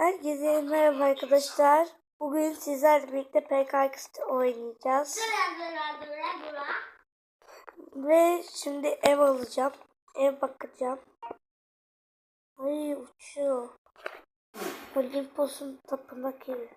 Herkese merhaba arkadaşlar. Bugün sizlerle birlikte PKX'de oynayacağız. Ve şimdi ev alacağım. Ev bakacağım. Ay uçuyor. Olimpos'un tapınak evi.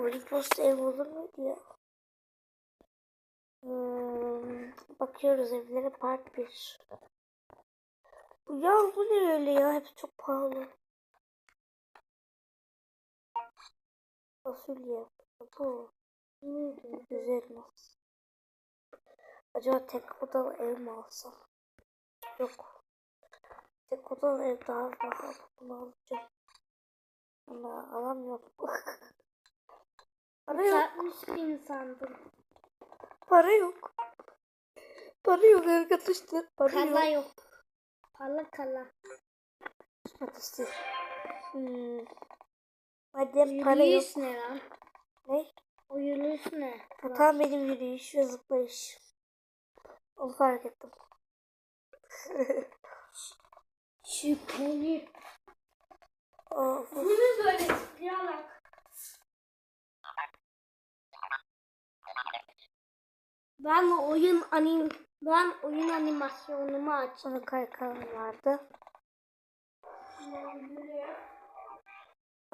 Olimpos'ta ev olur mu diyor. Hmm, bakıyoruz evlere part 1. Ya bu ne öyle ya? Hepsi çok pahalı. Fasulye. Bu. Güzel nasıl? Acaba tek odalı ev mi alsam? Yok. Tek odalı ev daha pahalı. Bunu alacağım. Ama alamıyorum. Para yok. Çarpmış bir insandım. Para yok. Para yok arkadaşlar. Para Kala yok. yok. Kala kala. Hadi Hmm. Madem para yok. Yürüyüş ne lan? Ne? O yürüyüş ne? Bu tam benim yürüyüş ve zıplayış. Onu fark ettim. Şüpheli. Of. Bunu böyle zıplayarak. Ben oyun anim ben oyun animasyonumu açtım. Sonra kaykan vardı.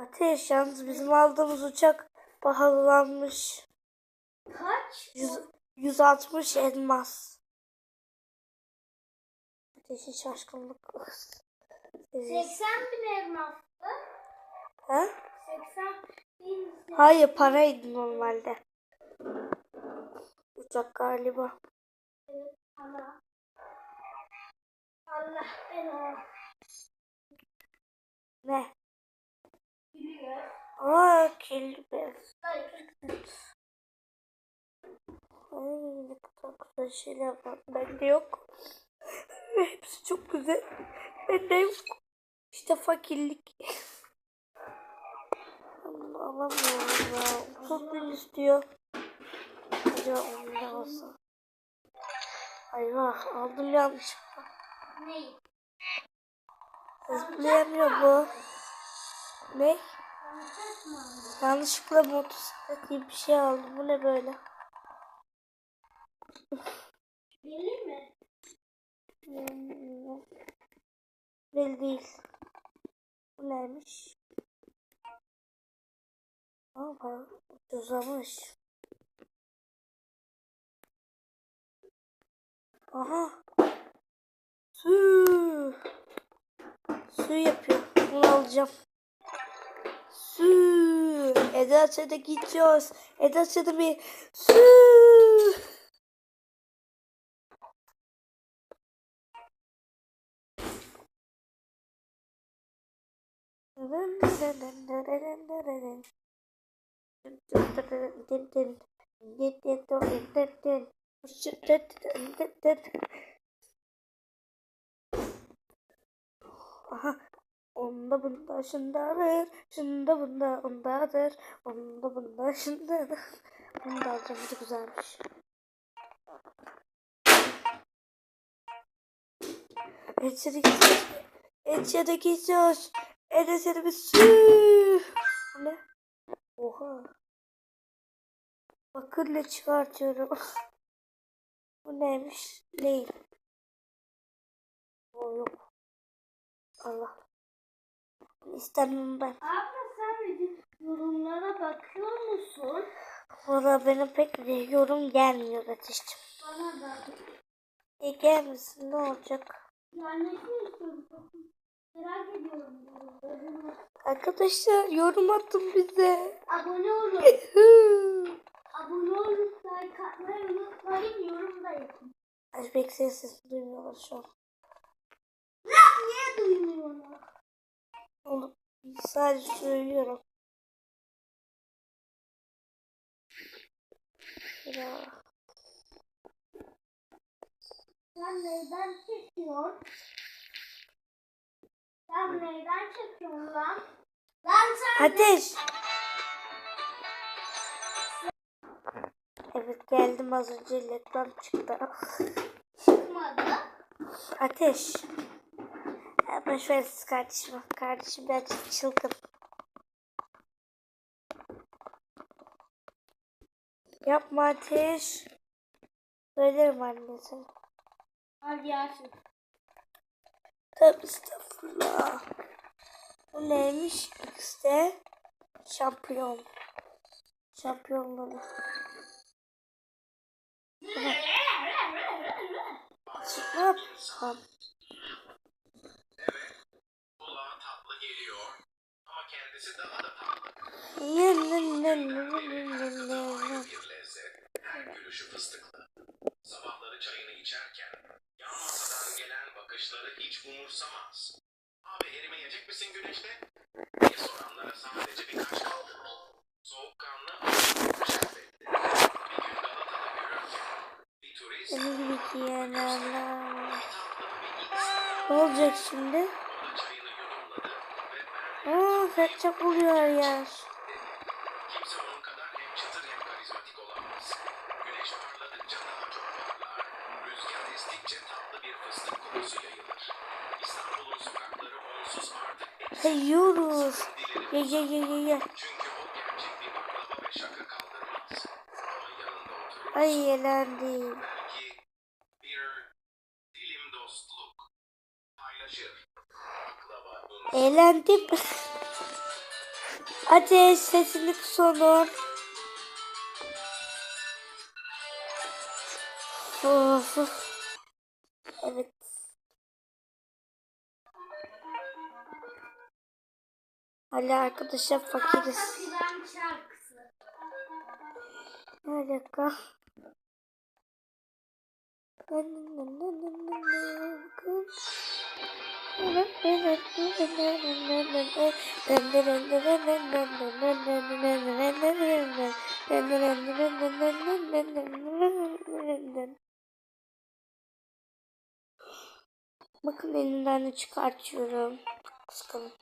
Ateş yalnız bizim aldığımız uçak pahalanmış. Kaç? 100, 160 elmas. Ateşin şaşkınlık. 80 bin elmastı. Ha? 80 bin. Hayır paraydı normalde. Uçak galiba. Evet, Allah. Allah beni Ne? Aa kelime. Hayır. Ay ne kadar güzel şeyler var. Bende yok. Hepsi çok güzel. Bende yok. İşte fakirlik. Alamıyorum ya. Çok bin istiyor. Acaba ne olsa. Eyvah aldım yanlışlıkla. Ne? Zıplayamıyor bu. Ne? Yanlışlıkla motosiklet gibi bir şey aldım. Bu ne böyle? Gelir mi? Belli değil. Bu neymiş? Para uzamış. Aha. Su. Su yapıyor. Bunu alacağım. Su. Edaça'da gidiyoruz. Edaça'da bir su. Aha. Onda bunda şundadır. Şunda bunda ondadır. Onda bunda şundadır. Bunu da alacağım. Da güzelmiş. Eçedeki söz. Eçedeki söz. Eneseri bir sü. Bu ne? Oha. Bakırla çıkartıyorum. Bu neymiş? Değil. O yok. Allah. İstemem ben. Abla sen yorumlara bakıyor musun? Valla benim pek bir yorum gelmiyor ateşim. Bana da. E gelmesin ne olacak? Yani ne istiyorsun? Merak ediyorum. yorumlarını. Arkadaşlar yorum atın bize. Abone olun. Abone olup like atmayı unutmayın. Yorum da yapın. Ay pek ses sesi duymuyorlar şu an. Niye duymuyorlar? Onu sadece söylüyorum. Ya. Sen neyden çekiyorsun? Sen neyden çekiyorsun lan? Lan sen Ateş. Evet geldim az önce reklam çıktı. çıkmadı. Ateş. Ya boş ver siz kardeşim. Kardeşim ben çılgın. Yapma ateş. Söylerim annesi. Al gelsin. Tabi estağfurullah. Bu neymiş? İşte şampiyon. Şampiyon balık. Ne? Geliyor ama kendisi daha da tatlı. Bir lezzet, her gülüşü fıstıklı. Sabahları çayını içerken yan masadan gelen bakışları hiç umursamaz. Abi erimeyecek misin güneşte? diye soranlara sadece birkaç kaldırır. Soğukkanlı ama şerbetli. Bir gün Galata'da görürken bir turist giyenlerler. bir Ne olacak şimdi? Aa, kaçacak oluyor yer. Hey yiyoruz. dileri Ye ye ye ye ye. Ay un, Eğlendim. Ateş sesini of. Evet. Hala arkadaşlar fakiriz. Plan şarkısı. Bakın elimden de çıkartıyorum. Kıskanın.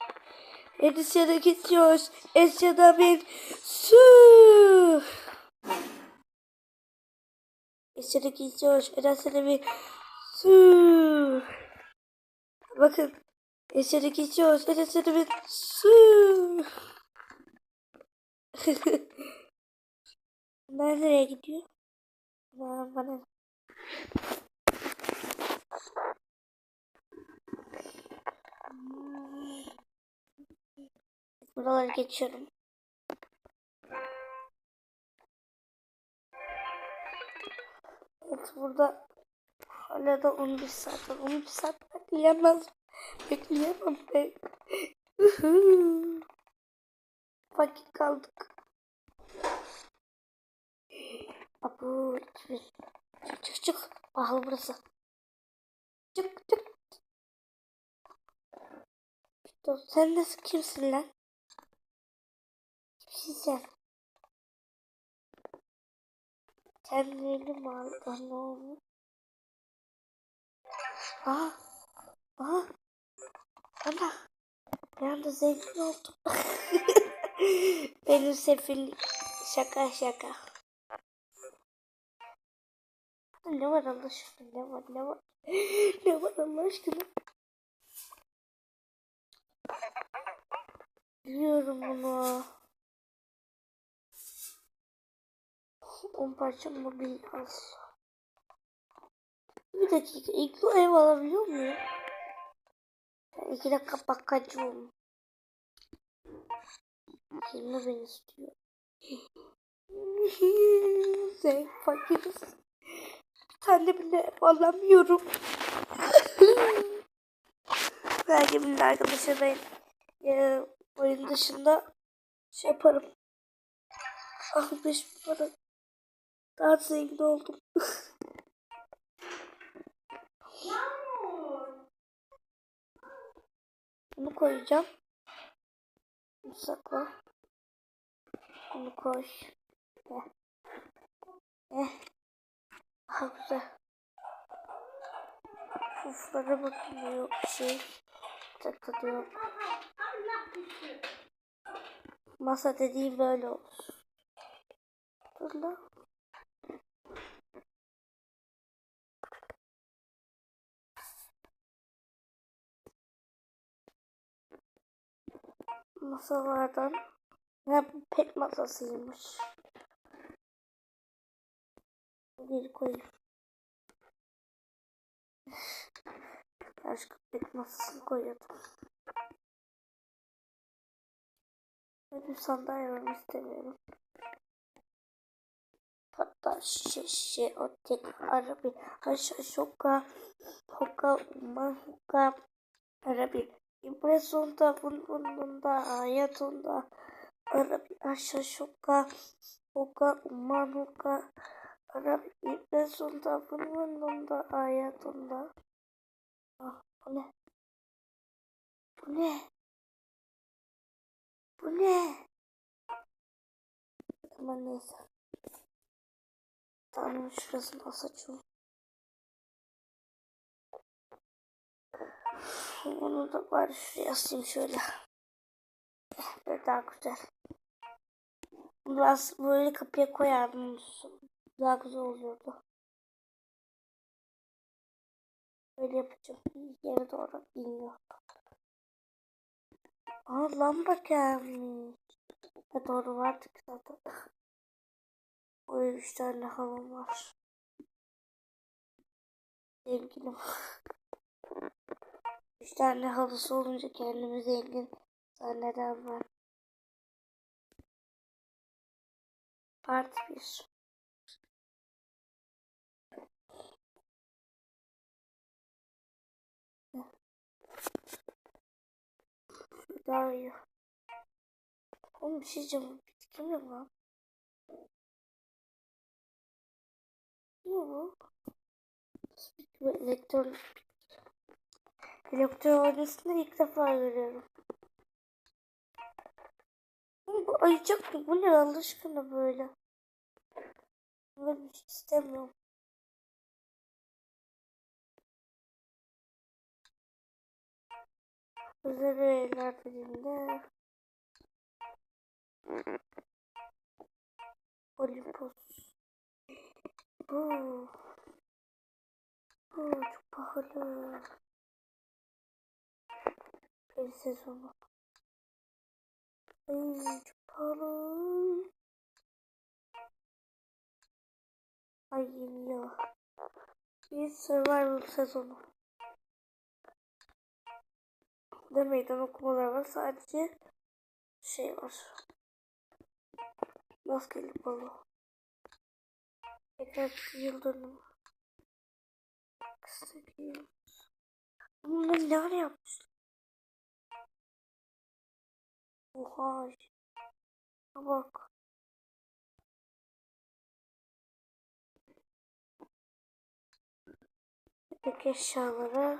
Edisya'da gidiyoruz. Edisya'da bir su. Edisya'da gidiyoruz. Edisya'da bir su. Bakın. Edisya'da gidiyoruz. Edisya'da bir su. Bunlar nereye gidiyor? Bana, bana. Buraları geçiyorum. Evet burada hala da 11 saat var. 11 saat bekleyemez. Bekleyemem be. Vakit kaldık. Abu çık çık çık. Pahalı burası. Çık çık. İşte sen nasıl kimsin lan? Kimsin sen? Kendini mi aldın oğlum? Aa, aa, ana, bir anda zengin oldum. Benim sefil şaka şaka. Ne var Allah aşkına ne var ne var ne var Allah aşkına. Biliyorum bunu. On parça mobil az. Bir dakika. İlk ev alabiliyor muyum? Ben iki dakika bakacağım. Kelime beni istiyor. Sen fakiriz. Bir tane bile ev alamıyorum. Belki bir arkadaşa ben e, oyun dışında şey yaparım. Ah beş para. Daha zengin oldum. Bunu koyacağım. Bunu sakla. Bunu koy. Eh. Eh. Daha güzel. Puflara bakın yok şey. Takılıyor. Masa dediğim böyle olur. Dur lan. Masalardan. Ya bu pet masasıymış. Geri koyayım. Taş köpek masasını koyuyordum. Benim sandalye vermek istemiyorum. Hatta şişe o tek arabi haşa şoka hoka uman hoka arabi impresonda bun bununda ayatunda arabi haşa şoka hoka uman hoka arabi impresonda bun bununda ayatunda ah bu ne? Bu ne? Bu ne? Aman neyse. Tanrım şurasını asacağım. Onu da bari şuraya asayım şöyle. Böyle daha güzel. Biraz böyle kapıya koyardım. Daha güzel oluyordu. Böyle yapacağım. Yere doğru iniyor. Aa lamba gelmiş. Ha, doğru vardık zaten. O üç tane halam var. Zenginim. üç tane halısı olunca kendimi zengin zanneden var. Part 1 Daha iyi. Oğlum bir şey diyeceğim. Bitki mi lan? Ne bu? Bu elektron elektronisini ilk defa görüyorum. Bu ayıcak mı? Bu ne Allah böyle? Ben bir şey istemiyorum. Özel öğeler dediğimde Olimpos Bu Bu çok pahalı sezonu Ay pahalı Ay yeni yıl Bir survival sezonu de meydan okumalar var. Sadece şey var. Maskeli balo. Tekrar yıl dönümü. İstediğim. Bunları ne yapmışlar? Oha. Bak. Bebek eşyaları.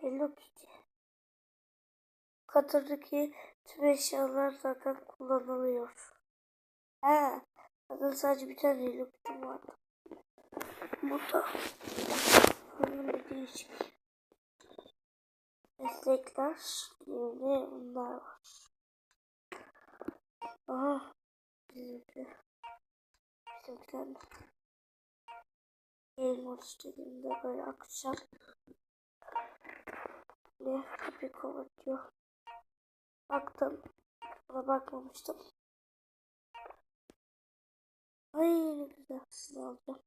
Hello Kitty. Katırdaki tüm eşyalar zaten kullanılıyor. He. Zaten sadece bir tane Hello Kitty vardı. Burada. Bunun bir değişik. Meslekler. Yine bunlar var. Aha. Bizimki. De. Game dediğimde böyle akşam ne kapıyı kapatıyor. Baktım. Ona bakmamıştım. Ay ne güzel. Alacağım?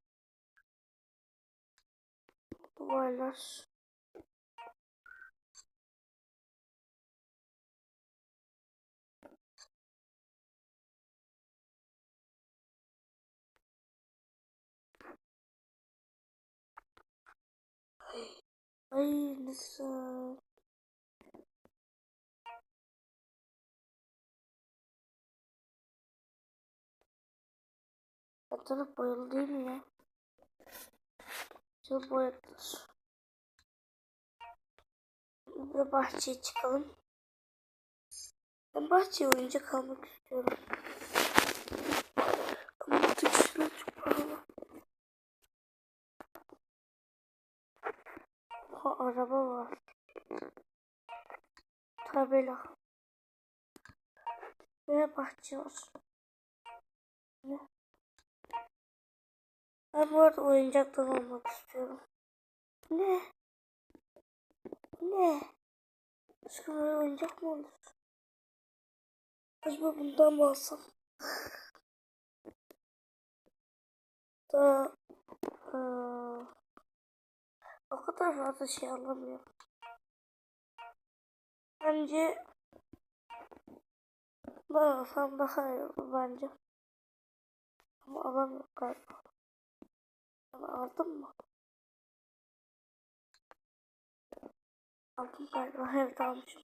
Duvarlar. Her taraf boyalı değil mi ya? Boyadılar. Bir de bahçeye çıkalım. Ben bahçeye oyuncak almak istiyorum. Ama şuna çok pahalı. Ha araba var. Tabela. Ve bahçe var. Ben bu arada oyuncaktan olmak istiyorum. Ne? Ne? Aşkım öyle oyuncak mı olur? Acaba bundan mı alsam? da eee, o kadar fazla şey alamıyorum. Bence alsam daha iyi olur bence. Ama alamıyorum galiba. Ama aldım mı? Aldım galiba. Evet almışım.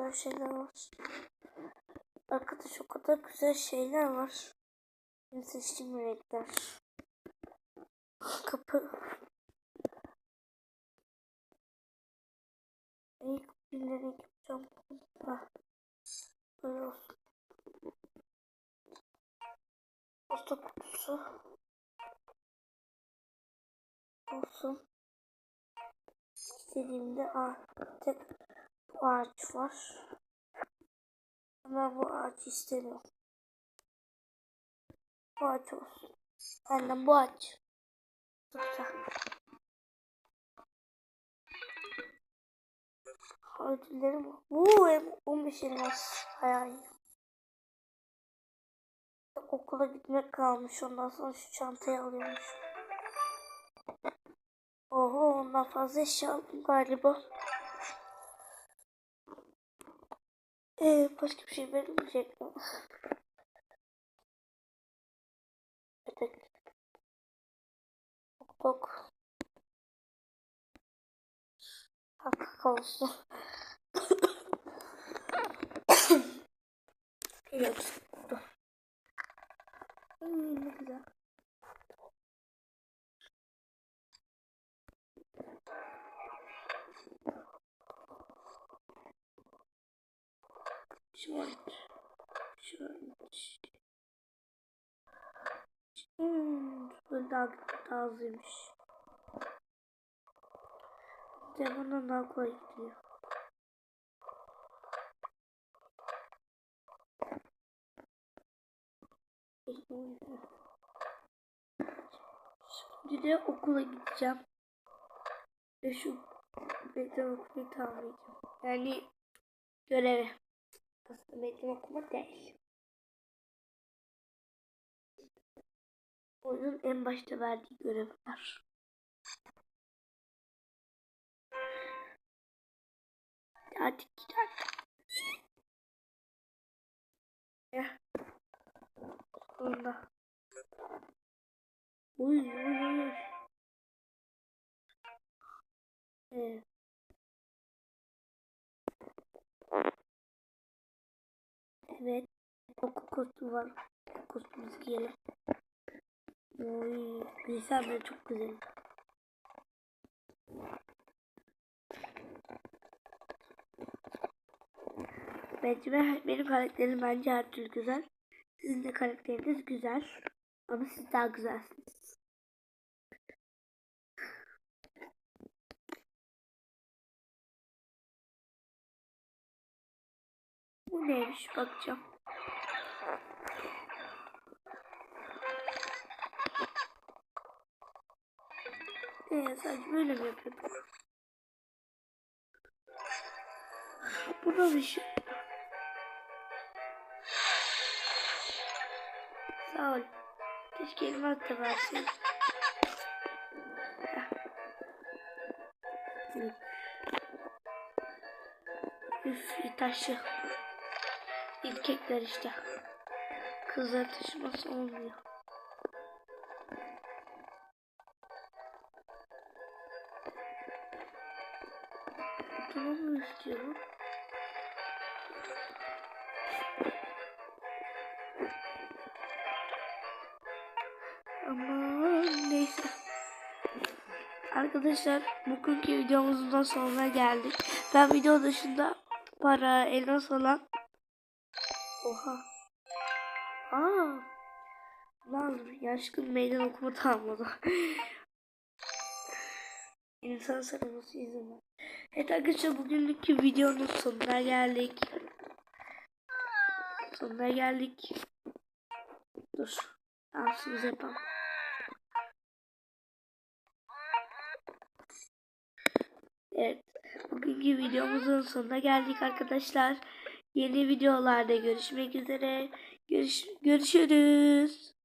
Güzel şeyler var. Arkadaş o kadar güzel şeyler var. Benim seçtiğim renkler. Kapı. İlk renk yapacağım. Böyle olsun. Posta kutusu. Olsun. İstediğimde aa, tek ağaç var. Ama bu ağaç istemiyorum. Bu ağaç olsun. Annem bu ağaç. Güzel. Ödüllerim var. Uuu hem 15 elmas. Bayağı iyi. Okula gitmek kalmış. Ondan sonra şu çantayı alıyormuş. Oho ondan fazla eşya galiba. Ee, başka bir şey verilmeyecek? Evet. Bok bok. Hakkı olsun. Yok. Hmm, ne güzel. Şöyle. Şöyle. Hmm, böyle daha, daha hızlıymış. Telefondan daha kolay gidiyor. Şimdi de okula gideceğim. Ve şu meydan okumayı tamamlayacağım. Yani görevi. Aslında meydan okuma değil. Oyunun en başta verdiği görevler. Hadi gidelim. Ya. Sonunda. Uy uy uy. Evet. Evet. Okul kostümü var. Okul kostümümüzü giyelim. Oy. Güzel böyle çok güzel. Bence ben, benim karakterim bence her türlü güzel. Sizin de karakteriniz güzel. Ama siz daha güzelsiniz. Bakacağım. Ee, sadece böyle mi yapıyorduk? Bu da bir şey. Sağ ol. Keşke elmas da versin. Üf. Üf taşı. Erkekler işte. Kızlar taşıması olmuyor. Tamam mı istiyorum? Aman neyse. Arkadaşlar bugünkü videomuzun da sonuna geldik. Ben video dışında para, elmas falan Oha. Aa. Lan yanlışlıkla meydan okuma tamamladı. İnsan sarılması izin var. Evet arkadaşlar bugünlük videonun sonuna geldik. Sonuna geldik. Dur. Dansımızı yapalım. Evet. Bugünkü videomuzun sonuna geldik arkadaşlar. Yeni videolarda görüşmek üzere. Görüş görüşürüz.